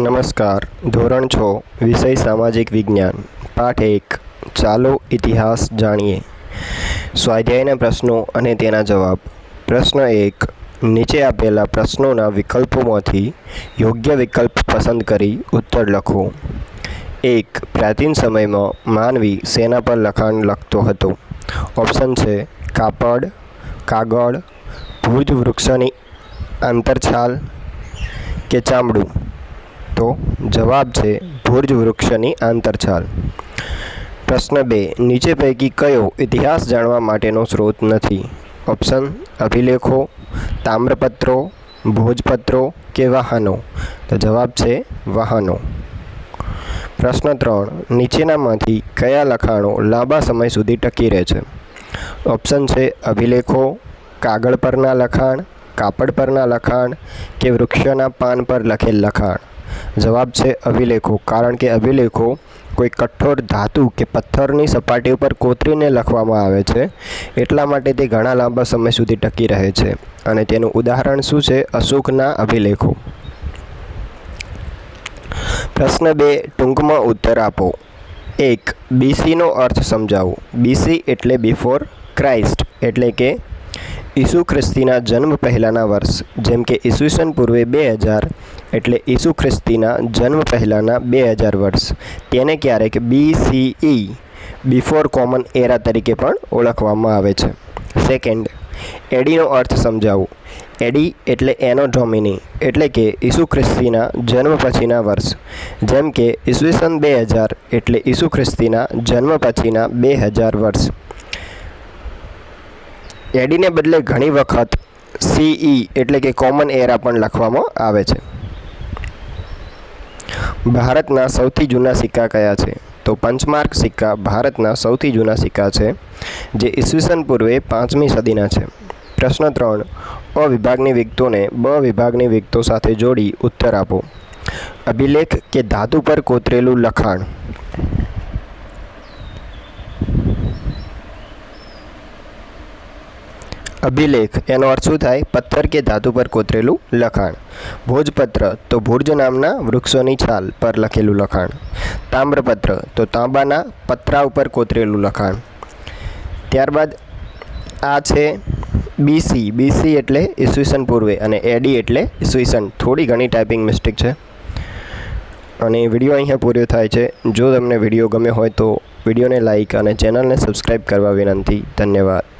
નમસ્કાર. ધોરણ છ, વિષય સામાજિક વિજ્ઞાન. પાઠ એક, ચાલો ઇતિહાસ જાણીએ. સ્વાધ્યાયના પ્રશ્નો અને તેના જવાબ. પ્રશ્ન એક, નીચે આપેલા પ્રશ્નોના વિકલ્પોમાંથી યોગ્ય વિકલ્પ પસંદ કરી ઉત્તર લખો. એક, પ્રાચીન સમયમાં માનવી સેના પર લખાણ લખતો હતો. ઓપ્શન છે, કાપડ, કાગળ, ભુજ વૃક્ષની આંતરછાલ કે ચામડું. તો જવાબ છે ભુર્જ વૃક્ષની આંતરછાલ. પ્રશ્ન બે, નીચે પૈકી કયો ઇતિહાસ જાણવા માટેનો સ્ત્રોત નથી? ઓપ્શન, અભિલેખો, તામ્રપત્રો, ભોજપત્રો કે વાહનો? તો જવાબ છે વાહનો. પ્રશ્ન ત્રણ, નીચેનામાંથી કયા લખાણો લાંબા સમય સુધી ટકી રહે છે? ઓપ્શન છે અભિલેખો, કાગળ પરના લખાણ, કાપડ પરના લખાણ કે વૃક્ષના પાન પર લખેલ લખાણ? જવાબ છે અભિલેખો. કારણ કે અભિલેખો કોઈ કઠોર ધાતુ કે પથ્થરની સપાટી ઉપર કોતરીને લખવામાં આવે છે, એટલા માટે તે ઘણા લાંબા સમય સુધી ટકી રહે છે. અને તેનું ઉદાહરણ શું છે? અશોકના અભિલેખો. પ્રશ્ન બે, ટૂંકમાં ઉત્તર આપો. એક બીસીનો અર્થ સમજાવો. બીસી એટલે બિફોર ક્રાઇસ્ટ એટલે કે ઈસુ ખ્રિસ્તીના જન્મ પહેલાંના વર્ષ, જેમ કે ઈસવીસન પૂર્વે બે હજાર, એટલે ઈસુ ખ્રિસ્તીના જન્મ પહેલાંના બે હજાર વર્ષ. તેને ક્યારેક બીસીઈ બિફોર કોમન એરા તરીકે પણ ઓળખવામાં આવે છે. સેકન્ડ, એડીનો અર્થ સમજાવો. એડી એટલે એનો ડોમિની, એટલે કે ઈસુ ખ્રિસ્તીના જન્મ પછીના વર્ષ. જેમ કે ઈસવીસન બે હજાર, એટલે ઈસુ ખ્રિસ્તીના જન્મ પછીના બે હજાર વર્ષ. એડીને બદલે ઘણી વખત સીઈ એટલે કે કોમન એરા પણ લખવામાં આવે છે. ભારતના સૌથી જૂના સિક્કા કયા છે? તો પંચમાર્ક સિક્કા ભારતના સૌથી જૂના સિક્કા છે, જે ઈસવીસન પૂર્વે પાંચમી સદીના છે. પ્રશ્ન ત્રણ અ વિભાગની વિગતોને બ વિભાગની વિગતો સાથે જોડી ઉત્તર આપો. અભિલેખ કે ધાતુ પર કોતરેલું લખાણ? અભિલેખ એનો અર્થ શું થાય? પથ્થર કે ધાતુ પર કોતરેલું લખાણ. ભોજપત્ર તો ભુર્જ નામના વૃક્ષોની છાલ પર લખેલું લખાણ. તામ્રપત્ર તો તાંબાના પતરા ઉપર કોતરેલું લખાણ. ત્યારબાદ આ છે બીસી બીસી એટલે ઈસવીસન પૂર્વે અને એડી એટલે ઈસવીસન. થોડી ઘણી ટાઈપિંગ મિસ્ટેક છે. અને વીડિયો અહીંયા પૂરો થાય છે. જો તમને વીડિયો ગમે હોય તો વિડીયોને લાઈક અને ચેનલને સબસ્ક્રાઈબ કરવા વિનંતી. ધન્યવાદ.